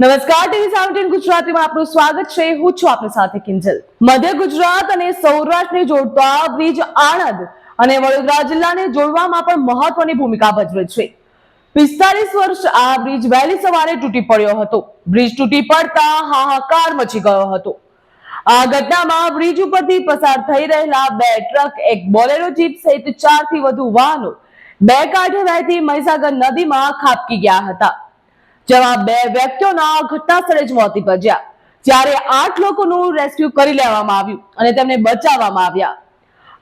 નમસ્કાર, TV seventeen ગુજરાતીમાં આપનું સ્વાગત છે. હું છું આપની સાથે કિંજલ. મધ્ય ગુજરાત અને સૌરાષ્ટ્રને જોડતા બ્રિજ આણંદ અને વડોદરા જિલ્લાને જોડવામાં પણ મહત્વની ભૂમિકા ભજવે છે. પિસ્તાલીસ વર્ષ આ બ્રિજ વહેલી સવારે તૂટી પડ્યો હતો. બ્રિજ તૂટી પડતા હાહાકાર મચી ગયો હતો. આ ઘટનામાં બ્રિજ ઉપરથી પસાર થઈ રહેલા બે ટ્રક, એક બોલેરો જીપ સહિત ચારથી વધુ વાહનો બે કાંઠે વહેતી મહીસાગર નદીમાં ખાબકી ગયા હતા. જેમાં બે વ્યક્તિઓના ઘટના જ મોત નિપજ્યા. જ્યારે આઠ લોકોનું રેસ્ક્યુ કરી લેવામાં આવ્યું અને તેમને બચાવવામાં આવ્યા.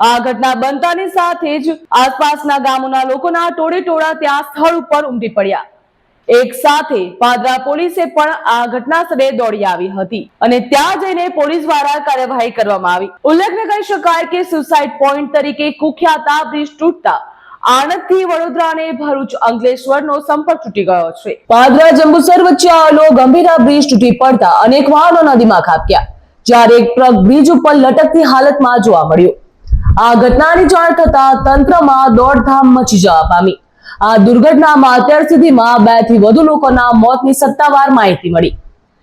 આ ઘટના બનતાની સાથે જ આસપાસના ગામોના લોકોના ટોળે ટોળા ત્યાં સ્થળ ઉપર ઉમટી પડ્યા. એક સાથે પાદરા પોલીસે પણ આ ઘટના સ્થળે દોડી આવી હતી અને ત્યાં જઈને પોલીસ દ્વારા કાર્યવાહી કરવામાં આવી. ઉલ્લેખ કહી શકાય કે સુસાઇડ પોઈન્ટ તરીકે કુખ્યાત આ બ્રિજ તૂટતા આણંદથી વડોદરા અને ભરૂચ અંકલેશ્વરનો સંપર્ક તૂટી ગયો છે. પાદરા જંબુસર વચ્ચે આવેલો ગંભીરા બ્રિજ તૂટી પડતા અનેક વાહનો નદીમાં ખાબક્યા, જ્યારે એક ટ્રક બ્રિજ ઉપર લટકતી હાલતમાં જોવા મળ્યો. આ ઘટનાની જાણ થતા તંત્રમાં દોડધામ મચી જવા પામી. આ દુર્ઘટનામાં અત્યાર સુધીમાં બેથી વધુ લોકોના મોતની સત્તાવાર માહિતી મળી.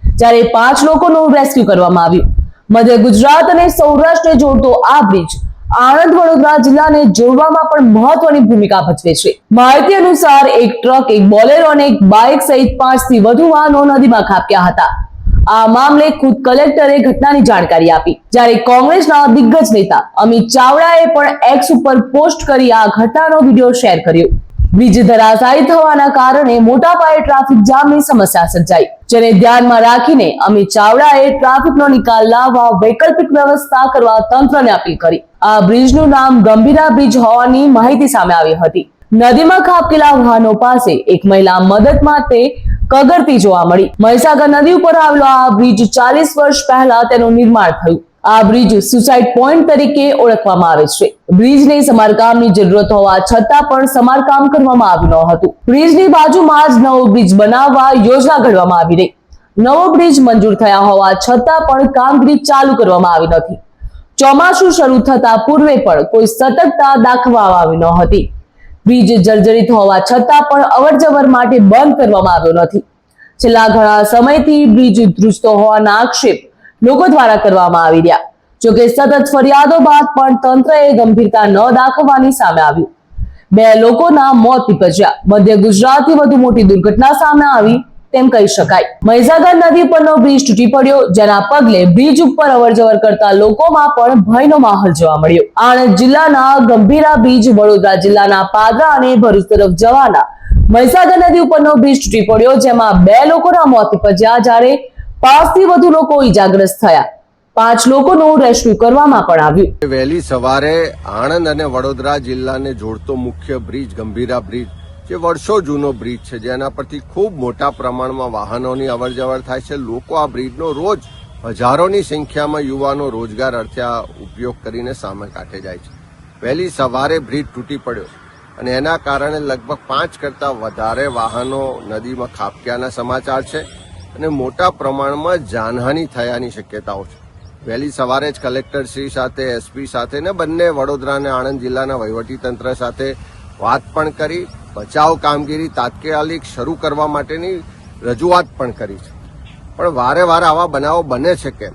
જ્યારે પાંચ લોકોનું રેસ્ક્યુ કરવામાં આવ્યું. મધ્ય ગુજરાત અને સૌરાષ્ટ્રને જોડતો આ બ્રિજ આણંદ વડોદરા જિલ્લાને જોડવામાં પણ મહત્વની ભૂમિકા ભજવે છે. માહિતી અનુસાર એક ટ્રક, એક બોલેરો અને એક બાઇક સહિત પાંચથી વધુ વાહનો નદીમાં ખાબક્યા હતા. આ મામલે ખુદ કલેક્ટરે ઘટનાની જાણકારી આપી. જ્યારે કોંગ્રેસના દિગ્ગજ નેતા અમિત ચાવડાએ પણ એક્સ ઉપર પોસ્ટ કરી આ ઘટનાનો વીડિયો શેર કર્યો. બ્રિજ ધરાશાયી થવાના કારણે મોટા પાયે ટ્રાફિક જામની સમસ્યા સર્જાઈ, જેને ધ્યાનમાં રાખીને અમિત ચાવડાએ ટ્રાફિકનો નિકાલ લાવવા વૈકલ્પિક વ્યવસ્થા કરવા તંત્રને અપીલ કરી. આ બ્રિજનું નામ ગંભીરા બ્રિજ હોવાની માહિતી સામે આવી હતી. નદીમાં ખાબકેલા વાહનો પાસે એક મહિલા મદદ માટે કગરતી જોવા મળી. મહીસાગર નદી ઉપર આવેલો આ બ્રિજ ચાલીસ વર્ષ પહેલા તેનું નિર્માણ થયું. આ બ્રિજ સુસાઇડ પોઈન્ટ તરીકે ઓળખવામાં આવે છે. બ્રિજને સમારકામની જરૂરત હોવા છતાં પણ સમારકામ કરવામાં આવ્યું ન હતું. બ્રિજની બાજુમાં જ નવો બ્રિજ બનાવવા યોજના ઘડવામાં આવી રહી. નવો બ્રિજ મંજૂર થયા હોવા છતાં પણ કામગીરી ચાલુ કરવામાં આવી નથી. ચોમાસું શરૂ થતા પૂર્વે પણ કોઈ સતર્કતા દાખવવામાં આવી ન હતી. બ્રિજ જર્જરિત હોવા છતાં પણ અવરજવર માટે બંધ કરવામાં આવ્યો નથી. છેલ્લા ઘણા સમયથી બ્રિજ ધ્રુજતો હોવાના આક્ષેપ લોકો દ્વારા કરવામાં આવી રહ્યા. જોકે સતત ફરિયાદો બાદ પણ તંત્રએ ગંભીરતા ન દાખવવાની સામે આવ્યું. બે લોકોના મોત નીપજ્યા. મધ્ય ગુજરાતથી વધુ મોટી દુર્ઘટના સામે આવી તેમ કહી શકાય. મહીસાગર નદી પરનો બ્રિજ તૂટી પડ્યો, જેના પગલે બ્રિજ ઉપર અવરજવર કરતા લોકોમાં પણ ભયનો માહોલ જોવા મળ્યો. આણંદ જિલ્લાના ગંભીરા બ્રિજ, વડોદરા જિલ્લાના પાદરા અને ભરૂચ તરફ જવાના. મહીસાગર નદી ઉપરનો બ્રિજ તૂટી પડ્યો, જેમાં બે લોકોના મોત નીપજ્યા. જ્યારે પાંચથી વધુ લોકો ઈજાગ્રસ્ત થયા. પાંચ લોકોનું રેસ્ક્યુ કરવામાં પણ આવ્યું. વહેલી સવારે આણંદ અને વડોદરા જિલ્લાને જોડતો મુખ્ય બ્રિજ, ગંભીરા બ્રિજ, જે વર્ષો જૂનો બ્રિજ છે, જેના પરથી ખૂબ મોટા પ્રમાણમાં વાહનોની અવરજવર થાય છે. લોકો આ બ્રિજનો રોજ હજારોની સંખ્યામાં યુવાનો રોજગાર અર્થે આ ઉપયોગ કરીને સામે કાંઠે જાય છે. વહેલી સવારે બ્રિજ તૂટી પડ્યો અને એના કારણે લગભગ પાંચ કરતાં વધારે વાહનો નદીમાં ખાબક્યાના સમાચાર છે. અને મોટા પ્રમાણમાં જાનહાનિ થયાની શક્યતાઓ છે. વહેલી સવારે જ કલેક્ટરશ્રી સાથે, એસપી સાથે ને બંને વડોદરા અને આણંદ જિલ્લાના વહીવટીતંત્ર સાથે વાત પણ કરી, બચાવ કામગીરી તાત્કાલિક શરૂ કરવા માટેની રજૂઆત પણ કરી છે. પણ વારે વારે આવા બનાવો બને છે કેમ?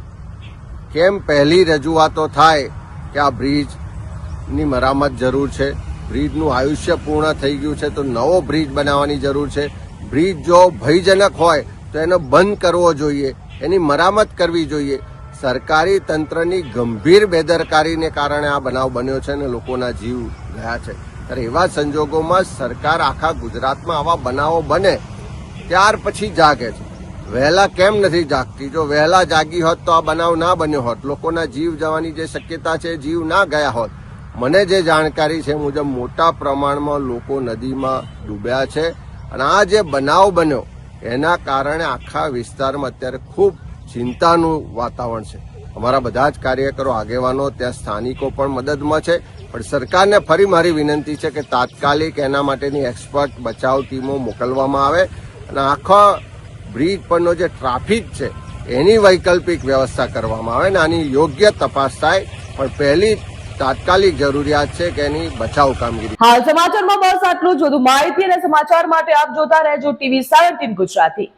કેમ પહેલી રજૂઆતો થાય કે આ બ્રિજની મરામત જરૂર છે? બ્રિજનું આયુષ્ય પૂર્ણ થઈ ગયું છે તો નવો બ્રિજ બનાવવાની જરૂર છે? બ્રિજ જો ભયજનક હોય તો એનો બંધ કરવો જોઈએ, એની મરામત કરવી જોઈએ. સરકારી તંત્રની ગંભીર બેદરકારીને કારણે આ બનાવ બન્યો છે અને લોકોના જીવ ગયા છે. ત્યારે એવા સંજોગોમાં સરકાર આખા ગુજરાતમાં આવા બનાવો બને, ત્યાર પછી જાગે છે. વહેલા કેમ નથી જાગતી? જો વહેલા જાગી હોત તો આ બનાવ ના બન્યો હોત. લોકોના જીવ જવાની જે શક્યતા છે, જીવ ના ગયા હોત. મને જે જાણકારી છે મુજબ મોટા પ્રમાણમાં લોકો નદીમાં ડૂબ્યા છે અને આ જે બનાવ બન્યો એના કારણે આખા વિસ્તારમાં અત્યારે ખૂબ ચિંતાનું વાતાવરણ છે. અમારા બધા જ કાર્યકરો, આગેવાનો, ત્યાં સ્થાનિકો પણ મદદમાં છે. પણ સરકારને ફરી મારી વિનંતી છે કે તાત્કાલિક એના માટેની એક્સપર્ટ બચાવ ટીમો મોકલવામાં આવે અને આખા બ્રિજ પરનો જે ટ્રાફિક છે, એની વૈકલ્પિક વ્યવસ્થા કરવામાં આવે ને આની યોગ્ય તપાસ થાય. પણ પહેલી તાત્કાલિક જરૂરિયાત છે કે એની બચાવ કામગીરી. હાલ સમાચારમાં બસ આટલું જ. વધુ માહિતી અને સમાચાર માટે આપ જોતા રહેજો ટીવી સેવન્ટીન ગુજરાતી.